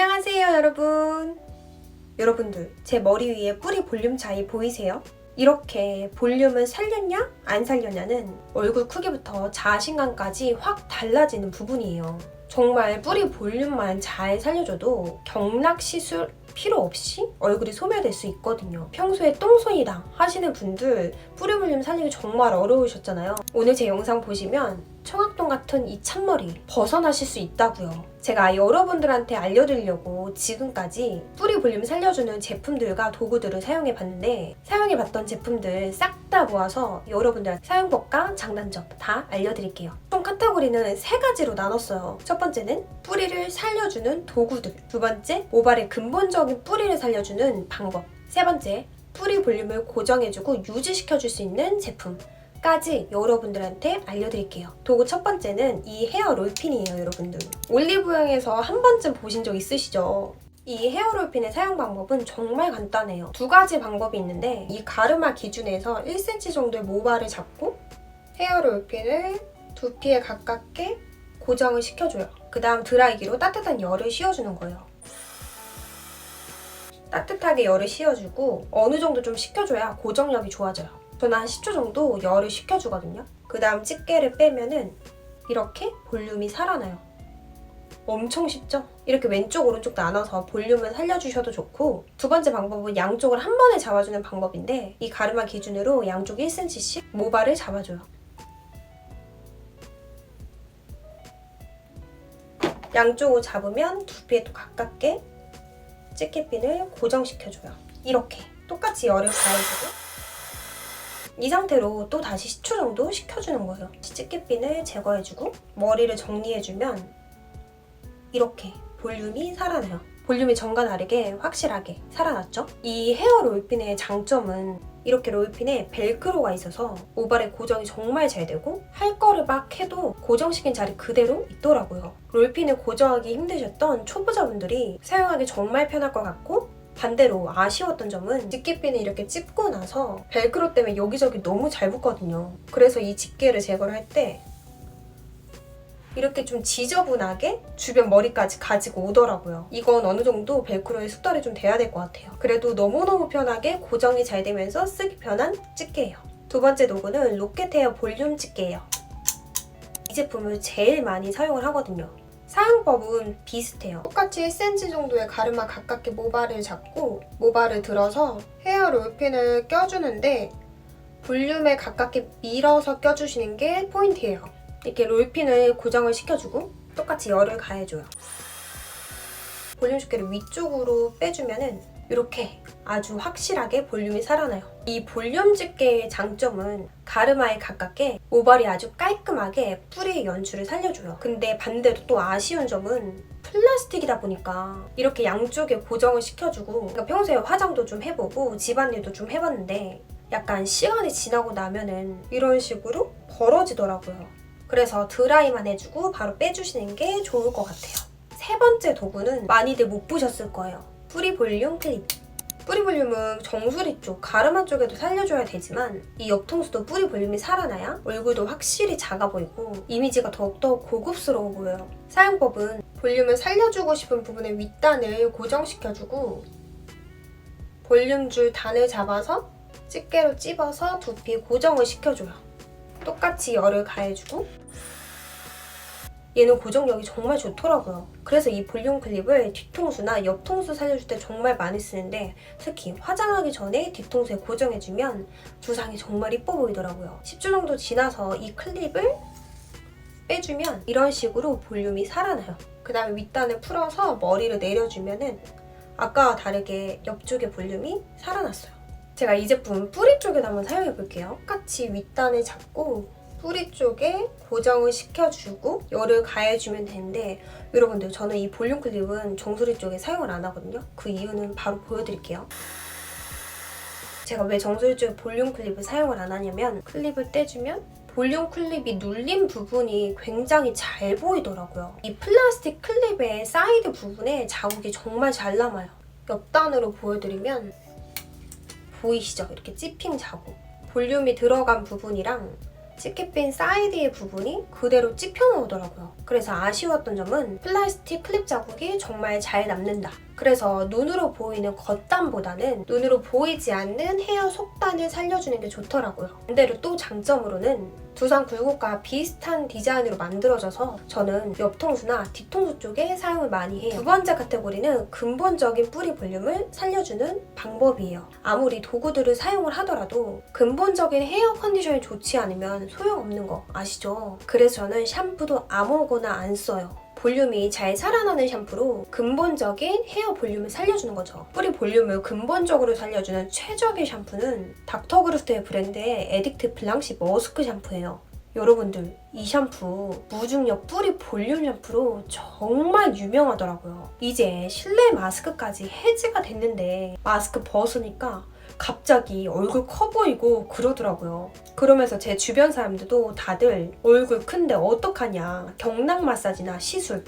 안녕하세요, 여러분. 여러분들, 제 머리 위에 뿌리 볼륨 차이 보이세요? 이렇게 볼륨을 살렸냐, 안 살렸냐는 얼굴 크기부터 자신감까지 확 달라지는 부분이에요. 정말 뿌리 볼륨만 잘 살려줘도 경락 시술 필요 없이 얼굴이 소멸될 수 있거든요. 평소에 똥손이다 하시는 분들 뿌리 볼륨 살리기 정말 어려우셨잖아요. 오늘 제 영상 보시면 청학동 같은 이 찬머리 벗어나실 수 있다고요. 제가 여러분들한테 알려드리려고 지금까지 뿌리 볼륨 살려주는 제품들과 도구들을 사용해 봤는데 사용해 봤던 제품들 싹 다 모아서 여러분들 사용법과 장단점 다 알려드릴게요. 총 카테고리는 세 가지로 나눴어요. 첫 번째는 뿌리를 살려주는 도구들. 두 번째, 모발의 근본적인 뿌리를 살려주는 방법. 세 번째, 뿌리 볼륨을 고정해주고 유지시켜줄 수 있는 제품. 까지 여러분들한테 알려드릴게요. 도구 첫 번째는 이 헤어 롤핀이에요, 여러분들. 올리브영에서 한 번쯤 보신 적 있으시죠? 이 헤어 롤핀의 사용 방법은 정말 간단해요. 두 가지 방법이 있는데 이 가르마 기준에서 1cm 정도의 모발을 잡고 헤어 롤핀을 두피에 가깝게 고정을 시켜줘요. 그 다음 드라이기로 따뜻한 열을 씌워주는 거예요. 따뜻하게 열을 씌워주고 어느 정도 좀 식혀줘야 고정력이 좋아져요. 저는 한 10초 정도 열을 식혀주거든요. 그 다음 집게를 빼면은 이렇게 볼륨이 살아나요. 엄청 쉽죠? 이렇게 왼쪽 오른쪽 나눠서 볼륨을 살려주셔도 좋고 두 번째 방법은 양쪽을 한 번에 잡아주는 방법인데 이 가르마 기준으로 양쪽 1cm씩 모발을 잡아줘요. 양쪽을 잡으면 두피에 또 가깝게 집게핀을 고정시켜줘요. 이렇게 똑같이 열을 가해주고 이 상태로 또 다시 10초 정도 식혀주는 거예요. 집게핀을 제거해주고 머리를 정리해주면 이렇게 볼륨이 살아나요. 볼륨이 전과 다르게 확실하게 살아났죠? 이 헤어 롤핀의 장점은 이렇게 롤핀에 벨크로가 있어서 모발의 고정이 정말 잘 되고 할 거를 막 해도 고정시킨 자리 그대로 있더라고요. 롤핀을 고정하기 힘드셨던 초보자분들이 사용하기 정말 편할 것 같고 반대로 아쉬웠던 점은 집게핀을 이렇게 찝고 나서 벨크로 때문에 여기저기 너무 잘 붙거든요. 그래서 이 집게를 제거를 할 때 이렇게 좀 지저분하게 주변 머리까지 가지고 오더라고요. 이건 어느 정도 벨크로에 숙달이 좀 돼야 될 것 같아요. 그래도 너무너무 편하게 고정이 잘 되면서 쓰기 편한 집게예요. 두 번째 도구는 로켓 헤어 볼륨 집게예요. 이 제품을 제일 많이 사용을 하거든요. 사용법은 비슷해요. 똑같이 1cm 정도의 가르마 가깝게 모발을 잡고 모발을 들어서 헤어 롤핀을 껴주는데 볼륨에 가깝게 밀어서 껴주시는 게 포인트예요. 이렇게 롤핀을 고정을 시켜주고 똑같이 열을 가해줘요. 볼륨 집게를 위쪽으로 빼주면은 이렇게 아주 확실하게 볼륨이 살아나요. 이 볼륨 집게의 장점은 가르마에 가깝게 모발이 아주 깔끔하게 뿌리의 연출을 살려줘요. 근데 반대로 또 아쉬운 점은 플라스틱이다 보니까 이렇게 양쪽에 고정을 시켜주고 그러니까 평소에 화장도 좀 해보고 집안일도 좀 해봤는데 약간 시간이 지나고 나면은 이런 식으로 벌어지더라고요. 그래서 드라이만 해주고 바로 빼주시는 게 좋을 것 같아요. 세 번째 도구는 많이들 못 보셨을 거예요. 뿌리 볼륨 클립. 뿌리 볼륨은 정수리 쪽, 가르마 쪽에도 살려줘야 되지만 이 옆통수도 뿌리 볼륨이 살아나야 얼굴도 확실히 작아 보이고 이미지가 더욱더 고급스러워 보여요. 사용법은 볼륨을 살려주고 싶은 부분의 윗단을 고정시켜주고 볼륨 줄 단을 잡아서 집게로 찝어서 두피에 고정을 시켜줘요. 똑같이 열을 가해주고 얘는 고정력이 정말 좋더라고요. 그래서 이 볼륨 클립을 뒤통수나 옆통수 살려줄 때 정말 많이 쓰는데 특히 화장하기 전에 뒤통수에 고정해주면 두상이 정말 이뻐 보이더라고요. 10초 정도 지나서 이 클립을 빼주면 이런 식으로 볼륨이 살아나요. 그 다음에 윗단을 풀어서 머리를 내려주면은 아까와 다르게 옆쪽의 볼륨이 살아났어요. 제가 이 제품 뿌리 쪽에도 한번 사용해 볼게요. 똑같이 윗단을 잡고 뿌리 쪽에 고정을 시켜주고 열을 가해주면 되는데 여러분들 저는 이 볼륨 클립은 정수리 쪽에 사용을 안 하거든요. 그 이유는 바로 보여드릴게요. 제가 왜 정수리 쪽에 볼륨 클립을 사용을 안 하냐면 클립을 떼주면 볼륨 클립이 눌린 부분이 굉장히 잘 보이더라고요. 이 플라스틱 클립의 사이드 부분에 자국이 정말 잘 남아요. 옆단으로 보여드리면 보이시죠? 이렇게 찝힘 자국. 볼륨이 들어간 부분이랑 찌개핀 사이드의 부분이 그대로 찝혀 나오더라고요. 그래서 아쉬웠던 점은 플라스틱 클립 자국이 정말 잘 남는다. 그래서 눈으로 보이는 겉단보다는 눈으로 보이지 않는 헤어 속단을 살려주는 게 좋더라고요. 반대로 또 장점으로는 두상 굴곡과 비슷한 디자인으로 만들어져서 저는 옆통수나 뒤통수 쪽에 사용을 많이 해요. 두 번째 카테고리는 근본적인 뿌리 볼륨을 살려주는 방법이에요. 아무리 도구들을 사용을 하더라도 근본적인 헤어 컨디션이 좋지 않으면 소용없는 거 아시죠? 그래서 저는 샴푸도 아무거나 안 써요. 볼륨이 잘 살아나는 샴푸로 근본적인 헤어 볼륨을 살려주는 거죠. 뿌리 볼륨을 근본적으로 살려주는 최적의 샴푸는 닥터그루스의 브랜드의 에딕트 블랑시 머스크 샴푸예요. 여러분들 이 샴푸 무중력 뿌리 볼륨 샴푸로 정말 유명하더라고요. 이제 실내 마스크까지 해지가 됐는데 마스크 벗으니까 갑자기 얼굴 커 보이고 그러더라고요. 그러면서 제 주변 사람들도 다들 얼굴 큰데 어떡하냐 경락 마사지나 시술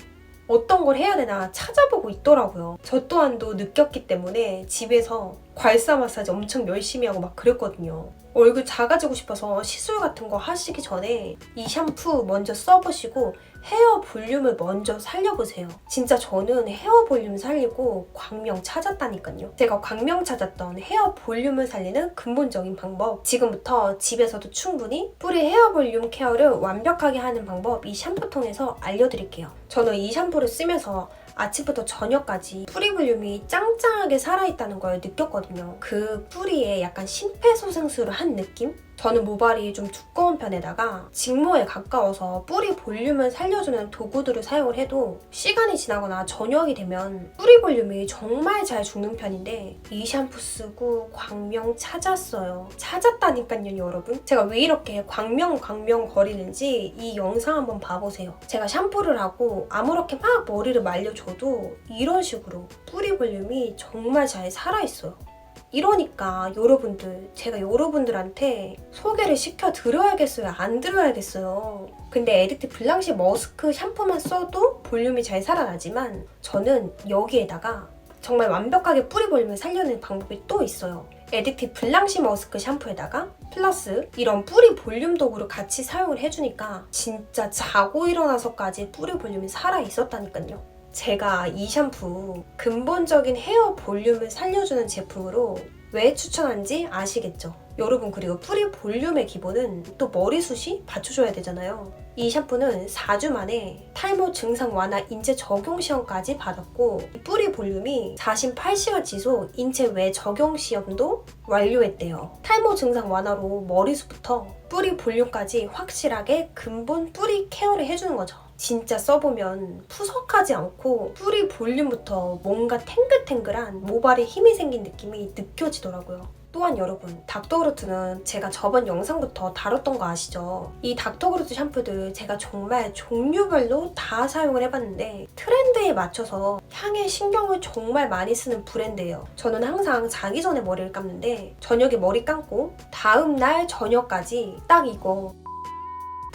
어떤 걸 해야 되나 찾아보고 있더라고요. 저 또한도 느꼈기 때문에 집에서 괄사 마사지 엄청 열심히 하고 막 그랬거든요. 얼굴 작아지고 싶어서 시술 같은 거 하시기 전에 이 샴푸 먼저 써보시고 헤어 볼륨을 먼저 살려보세요. 진짜 저는 헤어 볼륨 살리고 광명 찾았다니까요. 제가 광명 찾았던 헤어 볼륨을 살리는 근본적인 방법. 지금부터 집에서도 충분히 뿌리 헤어 볼륨 케어를 완벽하게 하는 방법 이 샴푸통에서 알려드릴게요. 저는 이 샴푸를 쓰면서 아침부터 저녁까지 뿌리 볼륨이 짱짱하게 살아있다는 걸 느꼈거든요. 그 뿌리에 약간 심폐소생술을 한 느낌? 저는 모발이 좀 두꺼운 편에다가 직모에 가까워서 뿌리 볼륨을 살려주는 도구들을 사용을 해도 시간이 지나거나 저녁이 되면 뿌리 볼륨이 정말 잘 죽는 편인데 이 샴푸 쓰고 광명 찾았어요. 찾았다니까요 여러분. 제가 왜 이렇게 광명 광명 거리는지 이 영상 한번 봐보세요. 제가 샴푸를 하고 아무렇게 막 머리를 말려줘도 이런 식으로 뿌리 볼륨이 정말 잘 살아있어요. 이러니까 여러분들 제가 여러분들한테 소개를 시켜 드려야겠어요? 안 드려야겠어요? 근데 에디트 블랑시 머스크 샴푸만 써도 볼륨이 잘 살아나지만 저는 여기에다가 정말 완벽하게 뿌리 볼륨을 살려내는 방법이 또 있어요. 에디티 블랑시 머스크 샴푸에다가 플러스 이런 뿌리 볼륨 도구를 같이 사용을 해주니까 진짜 자고 일어나서까지 뿌리 볼륨이 살아있었다니까요 제가 이 샴푸 근본적인 헤어 볼륨을 살려주는 제품으로 왜 추천한지 아시겠죠? 여러분 그리고 뿌리 볼륨의 기본은 또 머리숱이 받쳐줘야 되잖아요. 이 샴푸는 4주 만에 탈모 증상 완화 인체 적용 시험까지 받았고 뿌리 볼륨이 48시간 지속 인체 외 적용 시험도 완료했대요. 탈모 증상 완화로 머리숱부터 뿌리 볼륨까지 확실하게 근본 뿌리 케어를 해주는 거죠. 진짜 써보면 푸석하지 않고 뿌리 볼륨부터 뭔가 탱글탱글한 모발에 힘이 생긴 느낌이 느껴지더라고요. 또한 여러분, 닥터그루트는 제가 저번 영상부터 다뤘던 거 아시죠? 이 닥터그루트 샴푸들 제가 정말 종류별로 다 사용을 해봤는데 트렌드에 맞춰서 향에 신경을 정말 많이 쓰는 브랜드예요. 저는 항상 자기 전에 머리를 감는데 저녁에 머리 감고 다음날 저녁까지 딱 이거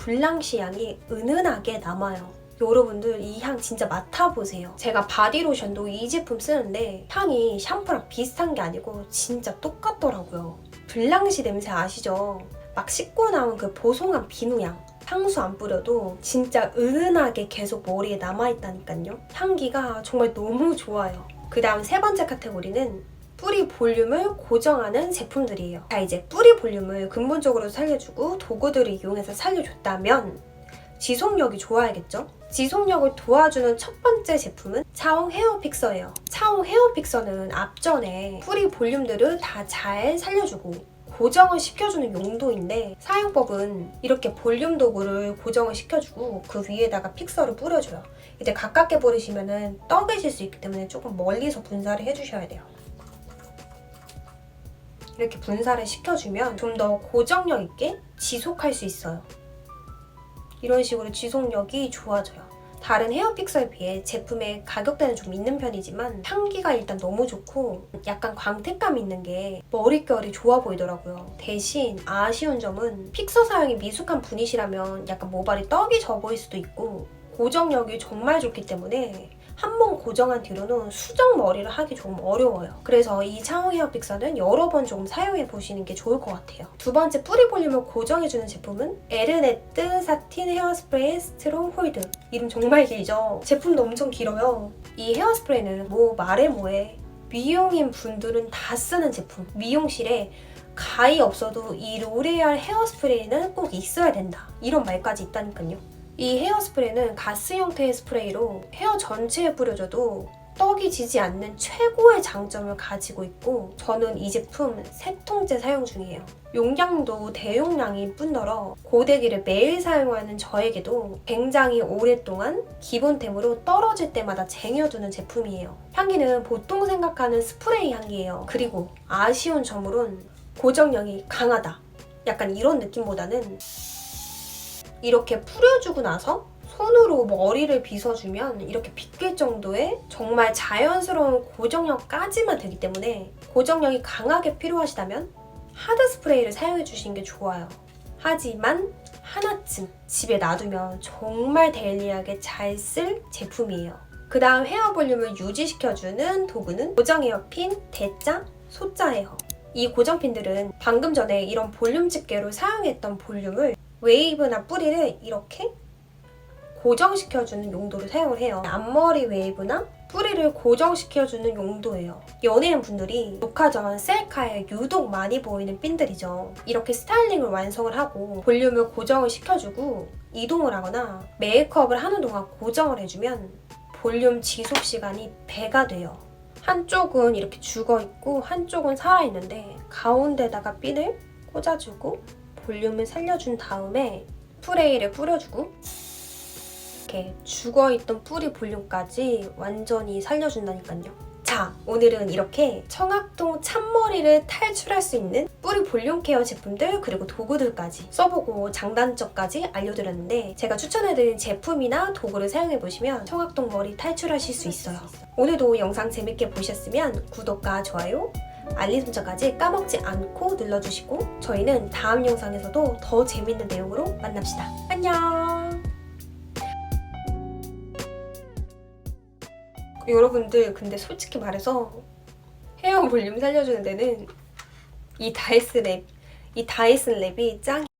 블랑시 향이 은은하게 남아요. 여러분들 이 향 진짜 맡아보세요. 제가 바디로션도 이 제품 쓰는데 향이 샴푸랑 비슷한 게 아니고 진짜 똑같더라고요. 블랑시 냄새 아시죠? 막 씻고 나온 그 보송한 비누향. 향수 안 뿌려도 진짜 은은하게 계속 머리에 남아있다니까요. 향기가 정말 너무 좋아요. 그 다음 세 번째 카테고리는 뿌리 볼륨을 고정하는 제품들이에요. 자, 이제 뿌리 볼륨을 근본적으로 살려주고 도구들을 이용해서 살려줬다면 지속력이 좋아야겠죠? 지속력을 도와주는 첫 번째 제품은 차홍 헤어 픽서예요. 차홍 헤어 픽서는 앞전에 뿌리 볼륨들을 다 잘 살려주고 고정을 시켜주는 용도인데 사용법은 이렇게 볼륨 도구를 고정을 시켜주고 그 위에다가 픽서를 뿌려줘요. 이제 가깝게 뿌리시면 떡해질 수 있기 때문에 조금 멀리서 분사를 해주셔야 돼요. 이렇게 분사를 시켜주면 좀 더 고정력 있게 지속할 수 있어요. 이런 식으로 지속력이 좋아져요. 다른 헤어 픽서에 비해 제품의 가격대는 좀 있는 편이지만 향기가 일단 너무 좋고 약간 광택감 있는 게 머릿결이 좋아 보이더라고요. 대신 아쉬운 점은 픽서 사용이 미숙한 분이시라면 약간 모발이 떡이 져 보일 수도 있고 고정력이 정말 좋기 때문에 한 번 고정한 뒤로는 수정 머리를 하기 조금 어려워요. 그래서 이 차홍 헤어 픽서는 여러 번 조금 사용해 보시는 게 좋을 것 같아요. 두 번째 뿌리 볼륨을 고정해주는 제품은 에르네트 사틴 헤어스프레이 스트롱 홀드. 이름 정말 길죠? 제품도 엄청 길어요. 이 헤어스프레이는 뭐 말해 뭐해 미용인 분들은 다 쓰는 제품. 미용실에 가위 없어도 이 로레알 헤어스프레이는 꼭 있어야 된다. 이런 말까지 있다니까요. 이 헤어스프레이는 가스 형태의 스프레이로 헤어 전체에 뿌려줘도 떡이 지지 않는 최고의 장점을 가지고 있고 저는 이 제품 세 통째 사용 중이에요. 용량도 대용량일 뿐더러 고데기를 매일 사용하는 저에게도 굉장히 오랫동안 기본템으로 떨어질 때마다 쟁여두는 제품이에요. 향기는 보통 생각하는 스프레이 향기예요. 그리고 아쉬운 점으론 고정력이 강하다. 약간 이런 느낌보다는 이렇게 뿌려주고 나서 손으로 머리를 빗어주면 이렇게 빗길 정도의 정말 자연스러운 고정력까지만 되기 때문에 고정력이 강하게 필요하시다면 하드 스프레이를 사용해 주시는 게 좋아요. 하지만 하나쯤 집에 놔두면 정말 데일리하게 잘 쓸 제품이에요. 그 다음 헤어 볼륨을 유지시켜주는 도구는 고정 헤어핀 대자 소자 헤어. 이 고정핀들은 방금 전에 이런 볼륨 집게로 사용했던 볼륨을 웨이브나 뿌리를 이렇게 고정시켜주는 용도로 사용을 해요. 앞머리 웨이브나 뿌리를 고정시켜주는 용도예요. 연예인 분들이 녹화 전 셀카에 유독 많이 보이는 핀들이죠. 이렇게 스타일링을 완성을 하고 볼륨을 고정을 시켜주고 이동을 하거나 메이크업을 하는 동안 고정을 해주면 볼륨 지속 시간이 배가 돼요. 한쪽은 이렇게 죽어 있고 한쪽은 살아 있는데 가운데다가 핀을 꽂아주고 볼륨을 살려준 다음에 스프레이를 뿌려주고 이렇게 죽어있던 뿌리 볼륨까지 완전히 살려준다니까요. 자, 오늘은 이렇게 청학동 참머리를 탈출할 수 있는 뿌리 볼륨 케어 제품들 그리고 도구들까지 써보고 장단점까지 알려드렸는데 제가 추천해드린 제품이나 도구를 사용해보시면 청학동 머리 탈출하실 수 있어요. 오늘도 영상 재밌게 보셨으면 구독과 좋아요, 알림 설정까지 까먹지 않고 눌러주시고 저희는 다음 영상에서도 더 재밌는 내용으로 만납시다. 안녕! 여러분들 근데 솔직히 말해서 헤어 볼륨 살려주는 데는 이 다이슨 랩, 이 다이슨 랩이 짱